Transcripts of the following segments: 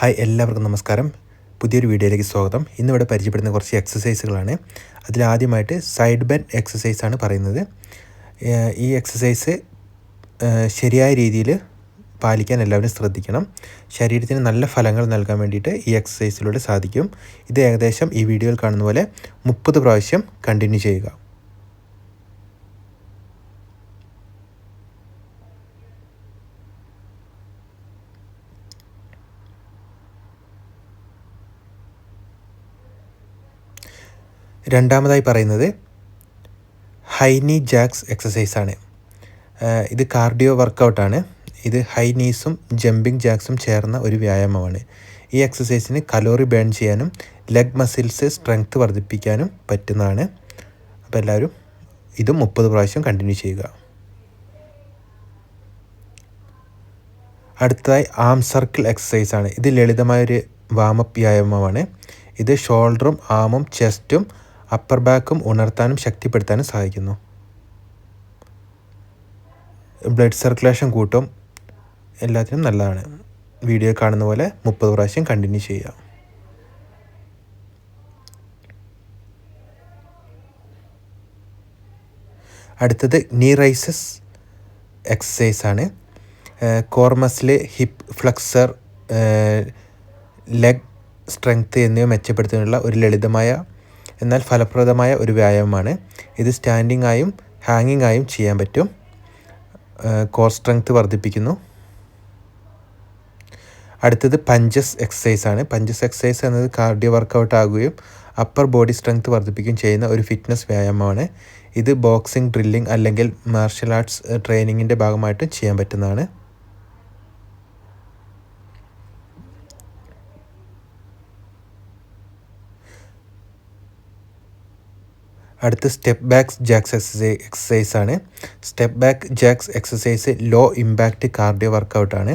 Hi എല്ലാവർക്കും നമസ്കാരം. പുതിയൊരു വീഡിയോയിലേക്ക് സ്വാഗതം. ഇന്നിവിടെ പരിചയപ്പെടുന്ന കുറച്ച് എക്സസൈസുകളാണ് അതിലാദ്യമായിട്ട് സൈഡ് ബെൻഡ് എക്സസൈസാണ് പറയുന്നത്. ഈ എക്സസൈസ് ശരിയായ രീതിയിൽ പാലിക്കാൻ എല്ലാവരും ശ്രദ്ധിക്കണം. ശരീരത്തിന് നല്ല ഫലങ്ങൾ നൽകാൻ വേണ്ടിയിട്ട് ഈ എക്സസൈസിലൂടെ സാധിക്കും. ഇത് ഏകദേശം ഈ വീഡിയോയിൽ കാണുന്ന പോലെ മുപ്പത് പ്രാവശ്യം കണ്ടിന്യൂ ചെയ്യുക. രണ്ടാമതായി പറയുന്നത് ഹൈനി ജാക്സ് എക്സസൈസാണ് ഇത് കാർഡിയോ വർക്കൗട്ടാണ് ഇത് ഹൈനീസും ജമ്പിംഗ് ജാക്സും ചേർന്ന ഒരു വ്യായാമമാണ്. ഈ എക്സസൈസിന് കലോറി ബേൺ ചെയ്യാനും ലെഗ് മസിൽസ് സ്ട്രെങ്ത് വർദ്ധിപ്പിക്കാനും പറ്റുന്നതാണ്. അപ്പോൾ എല്ലാവരും ഇത് മുപ്പത് പ്രാവശ്യം കണ്ടിന്യൂ ചെയ്യുക. അടുത്തതായി ആം സർക്കിൾ എക്സസൈസാണ് ഇത് ലളിതമായൊരു വാമപ്പ് വ്യായാമമാണ്. ഇത് ഷോൾഡറും ആമും ചെസ്റ്റും അപ്പർ ബാക്കും ഉണർത്താനും ശക്തിപ്പെടുത്താനും സഹായിക്കുന്നു. ബ്ലഡ് സർക്കുലേഷൻ കൂട്ടും എല്ലാത്തിനും നല്ലതാണ്. വീഡിയോ കാണുന്ന പോലെ മുപ്പത് പ്രാവശ്യം കണ്ടിന്യൂ ചെയ്യുക. അടുത്തത് നീ റൈസസ് എക്സസൈസ് ആണ് core muscle hip flexor leg strength എന്നിവ മെച്ചപ്പെടുത്തുന്നതിനുള്ള ഒരു ലളിതമായ എന്നാൽ ഫലപ്രദമായ ഒരു വ്യായാമമാണ്. ഇത് സ്റ്റാൻഡിംഗ് ആയും ഹാങ്ങിങ് ആയും ചെയ്യാൻ പറ്റും. കോർ സ്ട്രെങ്ത് വർദ്ധിപ്പിക്കുന്നു. അടുത്തത് പഞ്ചസ് എക്സസൈസ് ആണ്. പഞ്ചസ് എക്സസൈസ് എന്നത് കാർഡിയോ വർക്കൗട്ട് ആകുകയും അപ്പർ ബോഡി സ്ട്രെങ്ത് വർദ്ധിപ്പിക്കുകയും ചെയ്യുന്ന ഒരു ഫിറ്റ്നസ് വ്യായാമമാണ്. ഇത് ബോക്സിംഗ് ഡ്രില്ലിംഗ് അല്ലെങ്കിൽ മാർഷൽ ആർട്സ് ട്രെയിനിങ്ങിന്റെ ഭാഗമായിട്ടും ചെയ്യാൻ പറ്റുന്നതാണ്. അടുത്ത് step back jacks exercise exercise ആണ്. Step back jacks exercise low impact cardio വർക്കൗട്ടാണ്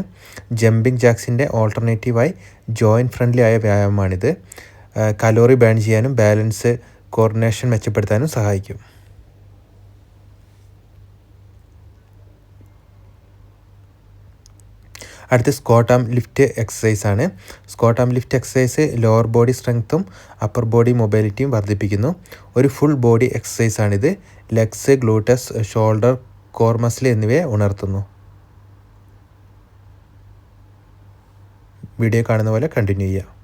jumping ജാക്സിന്റെ ഓൾട്ടർനേറ്റീവായി ജോയിന്റ് ഫ്രണ്ട്ലി ആയ വ്യായാമമാണിത്. കലോറി ബേൺ ചെയ്യാനും ബാലൻസ് കോർഡിനേഷൻ മെച്ചപ്പെടുത്താനും സഹായിക്കും. അടുത്ത് സ്കോട്ടാം ലിഫ്റ്റ് എക്സസൈസ് ആണ്. സ്കോട്ടാം ലിഫ്റ്റ് എക്സസൈസ് ലോവർ ബോഡി സ്ട്രെങ്ത്തും അപ്പർ ബോഡി മൊബൈലിറ്റിയും വർദ്ധിപ്പിക്കുന്നു. ഒരു ഫുൾ ബോഡി എക്സസൈസ് ആണിത്. Legs glutes shoulder core muscle എന്നിവയെ ഉണർത്തുന്നു. വീഡിയോ കാണുന്ന പോലെ കണ്ടിന്യൂ ചെയ്യുക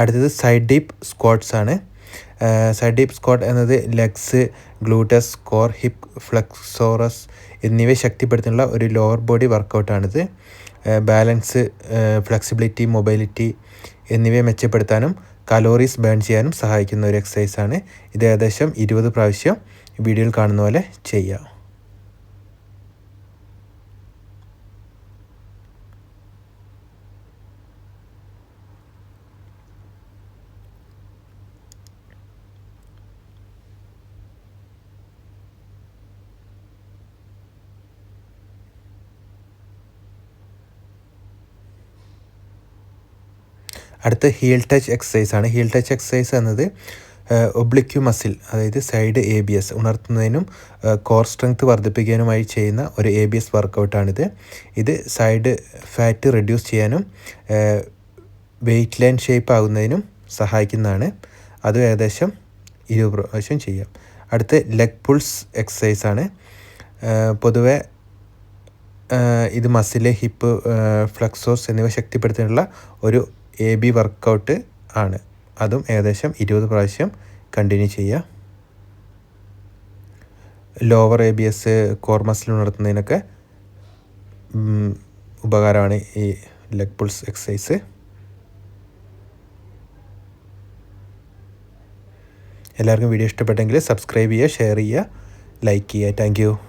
അടുത്തത് സൈഡ് ഡീപ്പ് സ്ക്വാട്ട്സ് ആണ്. സൈഡ് സ്കോട്ട് എന്നത് legs glutes core hip flexors എന്നിവയെ ശക്തിപ്പെടുത്തുന്ന ഒരു ലോവർ ബോഡി വർക്കൗട്ടാണിത് ബാലൻസ് ഫ്ലെക്സിബിലിറ്റി മൊബൈലിറ്റി എന്നിവയെ മെച്ചപ്പെടുത്താനും കലോറീസ് ബേൺ ചെയ്യാനും സഹായിക്കുന്ന ഒരു എക്സസൈസാണ് ഇത് ഏകദേശം ഇരുപത് പ്രാവശ്യം വീഡിയോയിൽ കാണുന്ന പോലെ ചെയ്യാം. അടുത്ത ഹീൽ ടച്ച് എക്സസൈസ് ആണ്. ഹീൽ ടച്ച് എക്സസൈസ് എന്നത് ഒബ്ലിക്യു മസിൽ അതായത് സൈഡ് എ ബി എസ് ഉണർത്തുന്നതിനും കോർ സ്ട്രെങ്ത് വർദ്ധിപ്പിക്കാനുമായി ചെയ്യുന്ന ഒരു എ ബി എസ് വർക്കൗട്ടാണിത് ഇത് സൈഡ് ഫാറ്റ് റെഡ്യൂസ് ചെയ്യാനും വെയിറ്റ് ലൈൻ ഷേപ്പ് ആകുന്നതിനും സഹായിക്കുന്നതാണ്. അത് ഏകദേശം ഇരുപത് പ്രാവശ്യം ചെയ്യാം. അടുത്ത ലെഗ് പുൾസ് എക്സസൈസ് ആണ്. പൊതുവെ ഇത് മസിൽ ഹിപ്പ് ഫ്ലക്സോസ് എന്നിവ ശക്തിപ്പെടുത്താനുള്ള ഒരു എ ബി വർക്കൗട്ട് ആണ്. അതും ഏകദേശം ഇരുപത് പ്രാവശ്യം കണ്ടിന്യൂ ചെയ്യുക lower A B S core muscle ഉണർത്തുന്നതിനൊക്കെ ഉപകാരമാണ് ഈ ലെഗ് പുൾസ് എക്സസൈസ് എല്ലാവർക്കും വീഡിയോ ഇഷ്ടപ്പെട്ടെങ്കിൽ സബ്സ്ക്രൈബ് ചെയ്യുക ഷെയർ ചെയ്യുക ലൈക്ക് ചെയ്യുക. താങ്ക്